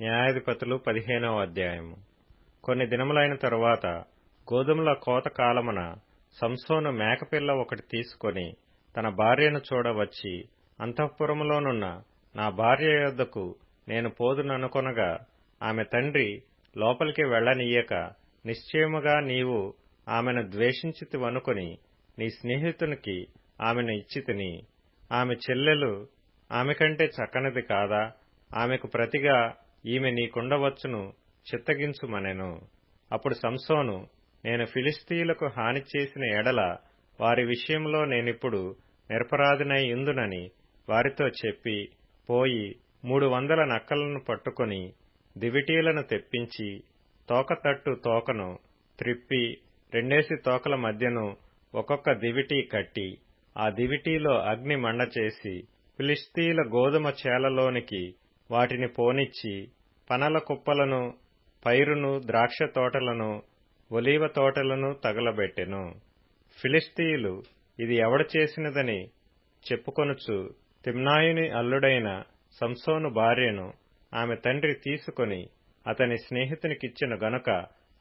న్యాయాధిపతులు పదిహేనవ అధ్యాయము. కొన్ని దినములైన తరువాత గోధుమల కోత కాలమున సంసోను మేకపిల్ల ఒకటి తీసుకొని తన భార్యను చూడవచ్చి అంతఃపురములోనున్న నా భార్య యొద్దకు నేను పోదుననుకొనగా ఆమె తండ్రి లోపలికి వెళ్ళనీయక నిశ్చయముగా నీవు ఆమెను ద్వేషించితివనుకొని నీ స్నేహితునికి ఆమెను ఇచ్చితిని ఆమె చెల్లెలు ఆమె కంటే చక్కనిది కాదా? ఆమెకు ప్రతిగా ఈమె నీకుండవచ్చును చిత్తగించుమనెను. అప్పుడు సంసోను నేను ఫిలిస్తీయులకు హాని చేసిన ఎడల వారి విషయంలో నేనిప్పుడు నిరపరాధినై ఇందునని వారితో చెప్పి పోయి మూడు వందల నక్కలను పట్టుకొని దివిటీలను తెప్పించి తోకతట్టు తోకను త్రిప్పి రెండేసి తోకల మధ్యను ఒక్కొక్క దివిటీ కట్టి ఆ దివిటీలో అగ్ని మండచేసి ఫిలిస్తీయుల గోధుమ చేలలోనికి వాటిని పోనిచ్చి పనల కుప్పలను పైరును ద్రాక్ష తోటలను ఒలీవ తోటలను తగలబెట్టెను. ఫిలిస్తీయులు ఇది ఎవడ చేసినదని చెప్పుకొనుచు తిమ్నాయుని అల్లుడైన సంసోను భార్యను ఆమె తండ్రి తీసుకొని అతని స్నేహితునికిచ్చిన గనుక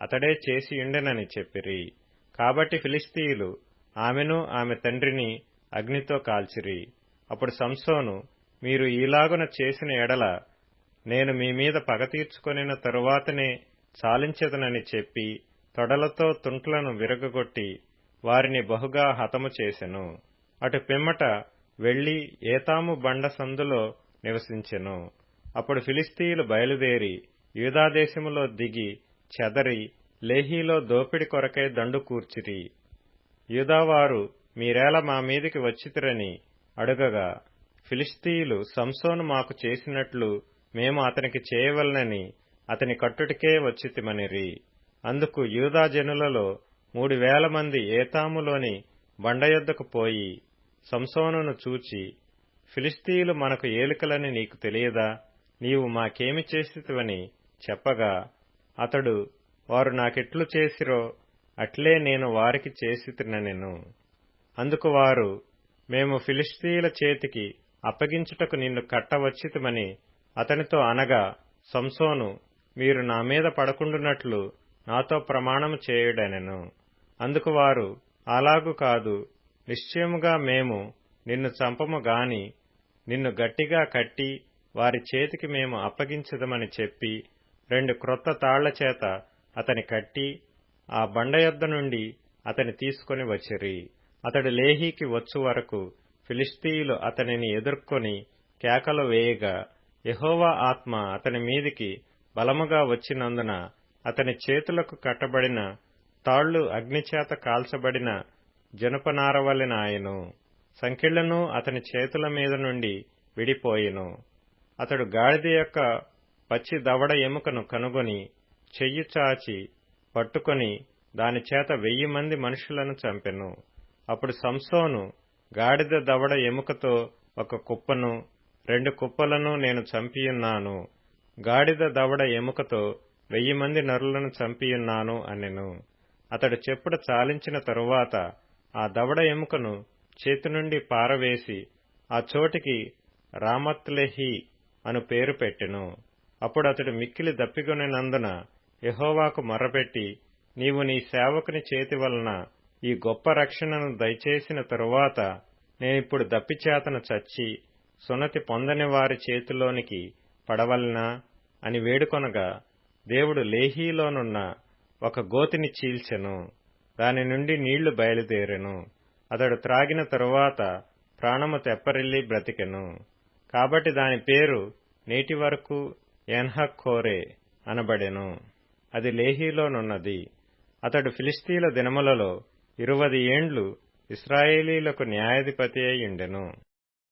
అతడే చేసియుండెనని చెప్పిరి. కాబట్టి ఫిలిస్తీయులు ఆమెను ఆమె తండ్రిని అగ్నితో కాల్చిరి. అప్పుడు సంసోను మీరు ఈలాగున చేసిన ఎడల నేను మీ మీద పగ తీర్చుకొనిన తరువాతనే చాలించదనని చెప్పి తొడలతో తుంట్లను విరగగొట్టి వారిని బహుగా హతము చేసెను. అటు పిమ్మట వెళ్ళి ఏతాము బండ సందులో నివసించెను. అప్పుడు ఫిలిస్తీయులు బయలుదేరి యూదాదేశములో దిగి చెదరి లేహీలో దోపిడి కొరకై దండు కూర్చిరి. యూదావారు మీరేల మా మీదికి వచ్చితిరని అడుగగా ఫిలిస్తీయులు సంసోను మాకు చేసినట్లు మేము అతనికి చేయవలనని అతని కట్టుటికే వచ్చితిమనిరి అందుకు యూదా జనులలో మూడు వేల మంది ఏతాములోని బండయొద్దకు పోయి సంసోనును చూచి ఫిలిస్తీయులు మనకు ఏలికలని నీకు తెలియదా? నీవు మాకేమి చేసితివని చెప్పగా అతడు వారు నాకెట్లు చేసిరో అట్లే నేను వారికి చేసి తిననెను. అందుకు వారు మేము ఫిలిస్తీయుల చేతికి అప్పగించుటకు నిన్ను కట్టవచ్చితమని అతనితో అనగా సంసోను మీరు నా మీద పడకుండునట్లు నాతో ప్రమాణము చేయుడనెను. అందుకు వారు అలాగు కాదు నిశ్చయముగా మేము నిన్ను చంపము గాని నిన్ను గట్టిగా కట్టి వారి చేతికి మేము అప్పగించదమని చెప్పి రెండు క్రొత్త తాళ్ళ చేత అతని కట్టి ఆ బండయొద్ద నుండి అతని తీసుకుని వచ్చిరి. అతడు లేహీకి వచ్చు వరకు ఫిలిస్తీయులు అతనిని ఎదుర్కొని కేకలు వేయగా యహోవా ఆత్మ అతని మీదికి బలముగా వచ్చినందున అతని చేతులకు కట్టబడిన తాళ్ళు అగ్నిచేత కాల్చబడిన జనపనారవలెనాయను సంఖ్యలను అతని చేతుల మీద నుండి విడిపోయెను. అతడు గాడిద యొక్క పచ్చి దవడ ఎముకను కనుగొని చెయ్యి చాచి పట్టుకొని దానిచేత వెయ్యి మంది మనుషులను చంపెను. అప్పుడు సంసోను గాడిద దవడ ఎముకతో ఒక కుప్పను రెండు కుప్పలను నేను చంపియున్నాను. గాడిద దవడ ఎముకతో వెయ్యి మంది నరులను చంపియున్నాను అనెను. అతడు చెప్పుడ చాలించిన తరువాత ఆ దవడ ఎముకను చేతి నుండి పారవేసి ఆ చోటికి రామత్లెహి అను పేరు పెట్టెను. అప్పుడు అతడు మిక్కిలి దప్పికొనినందున యహోవాకు మర్రపెట్టి నీవు నీ సేవకుని చేతి వలన ఈ గొప్ప రక్షణను దయచేసిన తరువాత నేనిప్పుడు దప్పిచేతను చచ్చి సున్నతి పొందని వారి చేతిలోనికి పడవలనా అని వేడుకొనగా దేవుడు లేహీలోనున్న ఒక గోతిని చీల్చెను దాని నుండి నీళ్ళు బయలుదేరెను అతడు త్రాగిన తరువాత ప్రాణము తెప్పరిల్లి బ్రతికెను. కాబట్టి దాని పేరు నేటి వరకు ఎన్హక్కోరే అనబడెను. అది లేహీలోనున్నది. అతడు ఫిలిస్తీన్ల దినములలో ఇరువది ఏండ్లు ఇస్రాయేలీలకు న్యాయాధిపతి అయి ఉండెను.